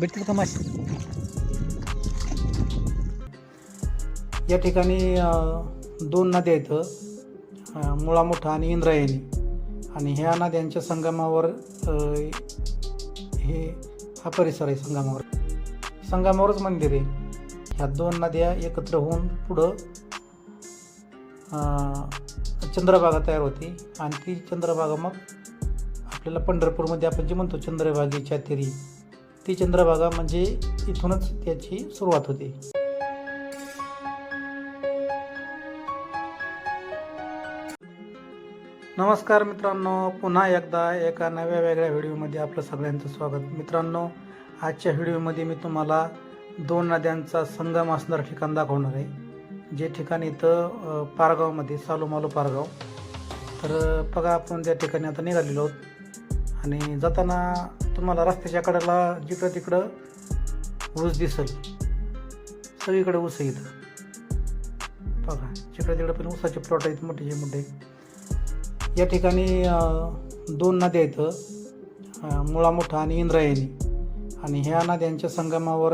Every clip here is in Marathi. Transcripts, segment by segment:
भेटतील का मासे? या ठिकाणी दोन नद्या आहेत. मुळामुठा मुळा मोठा आणि इंद्रायणी. आणि ह्या नद्यांच्या संगमावर हे हा परिसर आहे संगमावर. संगमावरच मंदिर आहे. ह्या दोन नद्या एकत्र होऊन पुढं चंद्रभागा तयार होती. आणि ती चंद्रभागा मग आपल्याला पंढरपूरमध्ये आपण जे म्हणतो चंद्रभागी चातेरी ती चंद्रभागा म्हणजे इथूनच त्याची सुरुवात होते. नमस्कार मित्रांनो पुन्हा एकदा एका नव्या वेगळ्या व्हिडिओमध्ये आपलं सगळ्यांचं स्वागत. मित्रांनो आजच्या व्हिडिओमध्ये मी तुम्हाला दोन नद्यांचा संगम असणारं ठिकाण दाखवणार आहे. जे ठिकाण इथं पारगावमध्ये सालोमालो पारगाव. तर बघा आपण त्या ठिकाणी आता निघालेलो आहोत. आणि जाताना तुम्हाला रस्त्याच्या कडेला जिकडं तिकडं ऊस दिसल सगळीकडे ऊस आहे इथं बघा जिकडं तिकडं पण ऊसाचे प्लॉट आहेत मोठेचे मोठे. या ठिकाणी दोन नद्या आहेत. मुळामुठा मुळा मोठा आणि इंद्रायणी आणि ह्या नद्यांच्या संगमावर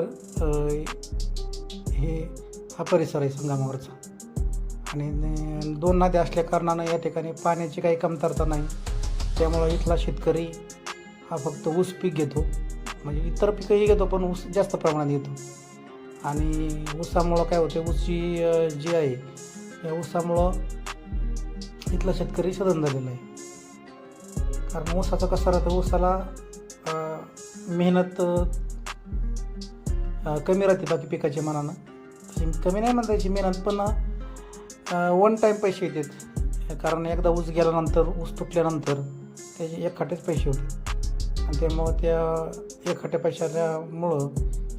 हे हा परिसर आहे संगमावरचा. आणि दोन नद्या असल्या कारणानं या ठिकाणी पाण्याची काही कमतरता नाही. त्यामुळं इथला शेतकरी हा फक्त ऊस पीक घेतो. म्हणजे इतर पिकंही घेतो पण ऊस जास्त प्रमाणात घेतो. आणि ऊसामुळं काय होते ऊसची जी आहे या ऊसामुळं इथला शेतकरी सदन झालेला आहे. कारण ऊसाचं कसं राहतं ऊसाला मेहनत कमी राहते बाकी पिकाच्या मनानं. तशी कमी नाही म्हणता याची मेहनत पण वन टाईम पैसे येतात. कारण एकदा ऊस गेल्यानंतर ऊस तुटल्यानंतर त्याचे एक खाटेच पैसे होते आणि त्यामुळं त्या एखाद्या खाट्या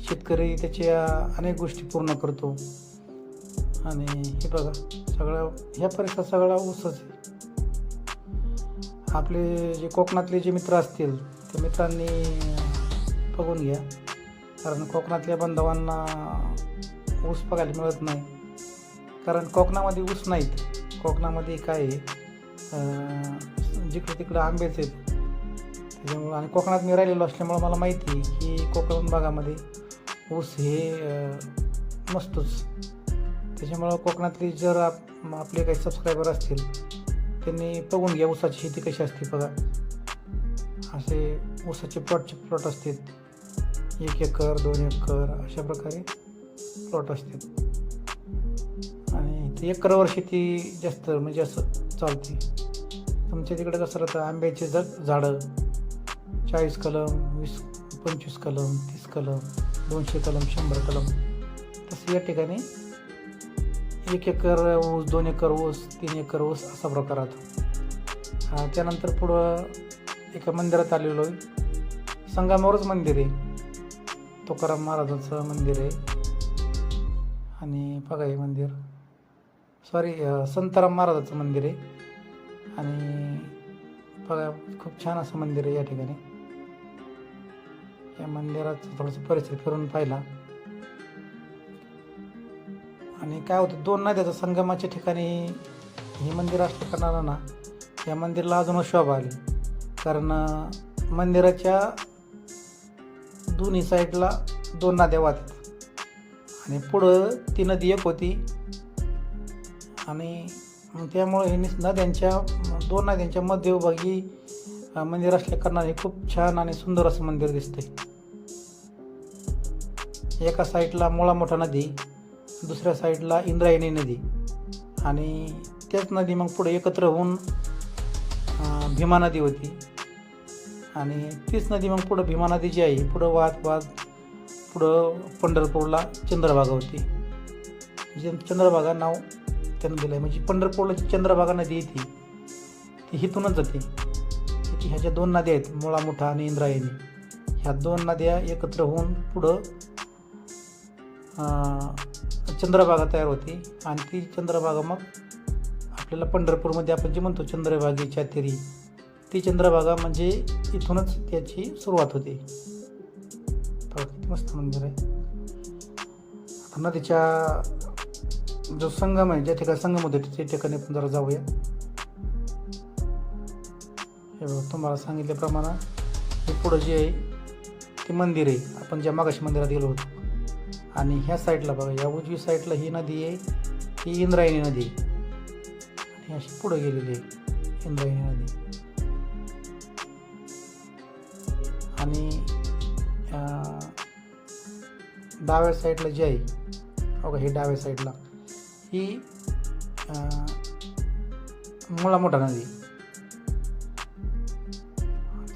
शेतकरी त्याच्या अनेक गोष्टी पूर्ण करतो. आणि हे बघा सगळं ह्या परिसरात सगळा ऊसच आहे. आपले जे कोकणातले जे मित्र असतील त्या मित्रांनी बघून घ्या. कारण कोकणातल्या बांधवांना ऊस बघायला मिळत नाही. कारण कोकणामध्ये ऊस नाहीत. कोकणामध्ये काय आहे जिकडे तिकडं आंबेच आहेत. त्याच्यामुळं आणि कोकणात मी राहिलेलो असल्यामुळं मला माहिती आहे की कोकण भागामध्ये ऊस हे मस्तच नसतोच. त्याच्यामुळं कोकणातले जर आप आपले काही सबस्क्रायबर असतील त्यांनी बघून घ्या ऊसाची शेती कशी असते बघा. असे ऊसाचे प्लॉटचे प्लॉट असतात. एक एकर दोन एकर अशा प्रकारे प्लॉट असतात. आणि ते एकरवर शेती जास्त म्हणजे असं चालते. तुमच्या तिकडे कसं राहतं? आंब्याचे जर झाडं. चाळीस कलम वीस पंचवीस कलम तीस कलम दोनशे कलम शंभर कलम. तसं या ठिकाणी एक एकर ऊस दोन एकर ऊस तीन एकर ऊस असा प्रकार होता त्यानंतर पुढं एका मंदिरात आलेलो आहे. संगमावरच मंदिर आहे. तुकाराम महाराजांचं मंदिर आहे. आणि बघा हे मंदिर. सॉरी संताराम महाराजाचं मंदिर आहे. आणि बघा खूप छान असं मंदिर आहे या ठिकाणी. त्या मंदिराचं थोडंसं परिसर फिरून पाहिला. आणि काय होतं दोन नद्याचं संगमाच्या ठिकाणी हे मंदिर असल्या कारणानं ना या मंदिराला अजूनच शोभा आली. कारण मंदिराच्या दोन्ही साईडला दोन नद्या वाहतात. आणि पुढं ती नदी एक होती. आणि त्यामुळे हे नद्यांच्या दोन नद्यांच्या मध्यभागी मंदिर असल्या कारणाने हे खूप छान आणि सुंदर असं मंदिर दिसतंय. एका साईडला मुळा मोठा नदी दुसऱ्या साईडला इंद्रायणी नदी आणि त्याच नदी मग पुढे एकत्र होऊन भीमा नदी होती. आणि तीच नदी मग पुढं भीमा नदी जी आहे पुढं वाहत वाहत पुढं पंढरपूरला चंद्रभागा होती. जे चंद्रभागा नाव त्यानं दिलं आहे म्हणजे पंढरपूरला जी चंद्रभागा नदी येते ती हिथूनच जाते ह्याच्या दोन नद्या आहेत मुळा मोठा आणि इंद्रायणी. ह्या दोन नद्या एकत्र होऊन पुढं चंद्रभागा तयार होती. आणि ती चंद्रभागा मग आपल्याला पंढरपूरमध्ये आपण जे म्हणतो चंद्रभागी चातेरी ती चंद्रभागा म्हणजे इथूनच त्याची सुरुवात होते. मस्त मंदिर आहे. आता नदीच्या जो संगम आहे ज्या ठिकाणी संगम होते त्या ठिकाणी आपण जरा जाऊया. हे बघ तुम्हाला सांगितल्याप्रमाणे हे पुढं जे आहे ते मंदिर आहे. आपण ज्या मागाशी मंदिरात गेलो होतो. आणि ह्या साईडला बघा या उजवी साईडला ही नदी आहे ही इंद्रायणी नदी आणि अशी पुढे गेलेली आहे इंद्रायणी नदी. आणि डाव्या साईडला जी आहे बघा ही डाव्या साईडला ही मुळा मोठा नदी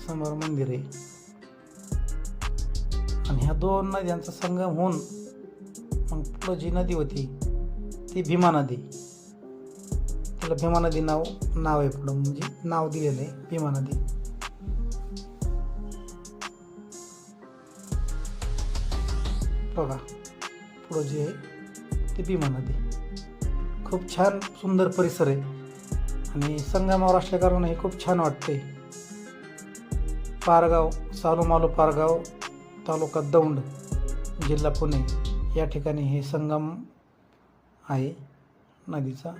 समोर मंदिर आहे. आणि ह्या दोन नद्यांचा संगम होऊन मग जी नदी होती ती भीमा नदी. त्याला भीमा नदी नाव नाव आहे पुढं म्हणजे नाव दिलेलं आहे भीमा नदी. बघा पुढं जे आहे ते भीमा नदी. खूप छान सुंदर परिसर आहे. आणि संगमावर असल्याकारण हे खूप छान वाटते पारगाव सालोमालो पारगाव तालुका दौंड जिल्हा पुणे. या ठिकाणी हे संगम आहे नदीचा.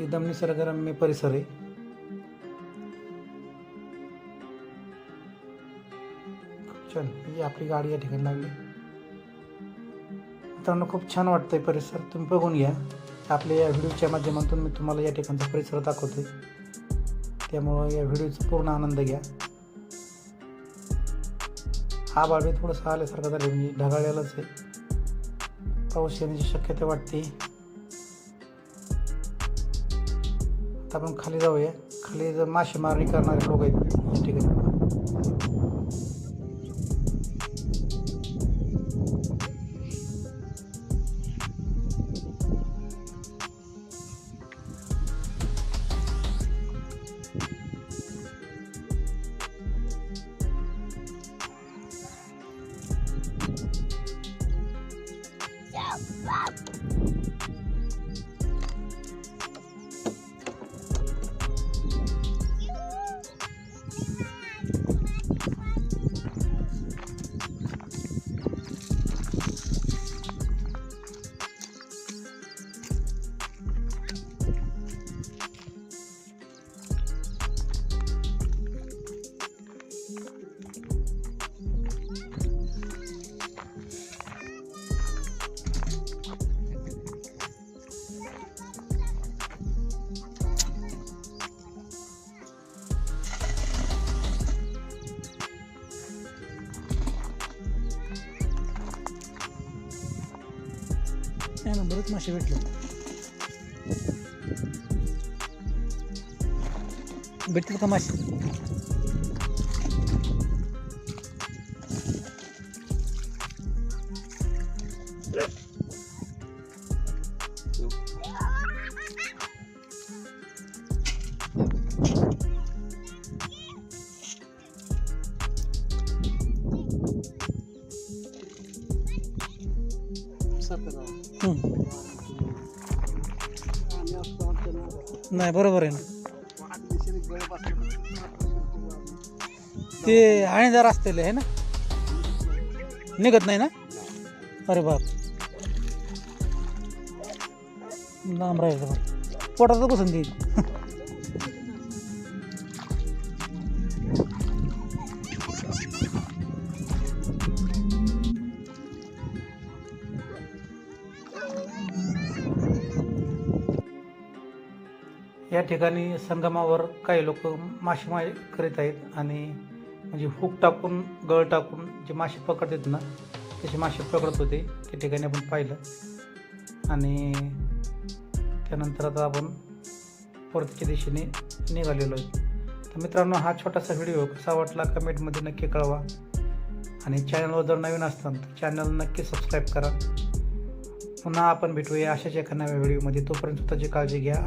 एकदम निसर्गरम्य परिसर आहे. खूप छान. ही आपली गाडी या ठिकाणी लागली. मित्रांनो खूप छान वाटतंय परिसर. तुम्ही बघून घ्या. आपल्या या व्हिडिओच्या माध्यमातून मी तुम्हाला या ठिकाणचा परिसर दाखवतोय. त्यामुळं या व्हिडिओचा पूर्ण आनंद घ्या. हा बाळबी थोडंसं आल्यासारखं झालं म्हणजे ढगाळलेलाच आहे. पाऊस येण्याची शक्यता वाटते. आता आपण खाली जाऊया. खाली जर मासेमारी करणारे लोक आहेत या ठिकाणी. Bop! नाही ना मासे भेटले. भेटतील का मासे? नाही बरोबर आहे ना. ते आणीदार असतील आहे ना? निघत नाही ना? अरे बाप. लांब राहायचं बा. पोटात बसून देईल या ठिकाणी संगमावर काही लोक मासेमारी करीत आहेत आणि म्हणजे हुक टाकून गळ टाकून जे मासे पकडतात ना तसे मासे पकडत होते. त्या ठिकाणी आपण पाहिलं. आणि त्यानंतर आता आपण परतीच्या दिशेने निघालेलो आहे. तर मित्रांनो हा छोटासा व्हिडिओ कसा वाटला कमेंटमध्ये नक्की कळवा. आणि चॅनलवर जर नवीन असताल तर चॅनल नक्की सबस्क्राईब करा. पुन्हा आपण भेटूया अशाच एका नव्या व्हिडिओमध्ये. तोपर्यंत स्वतःची काळजी घ्या.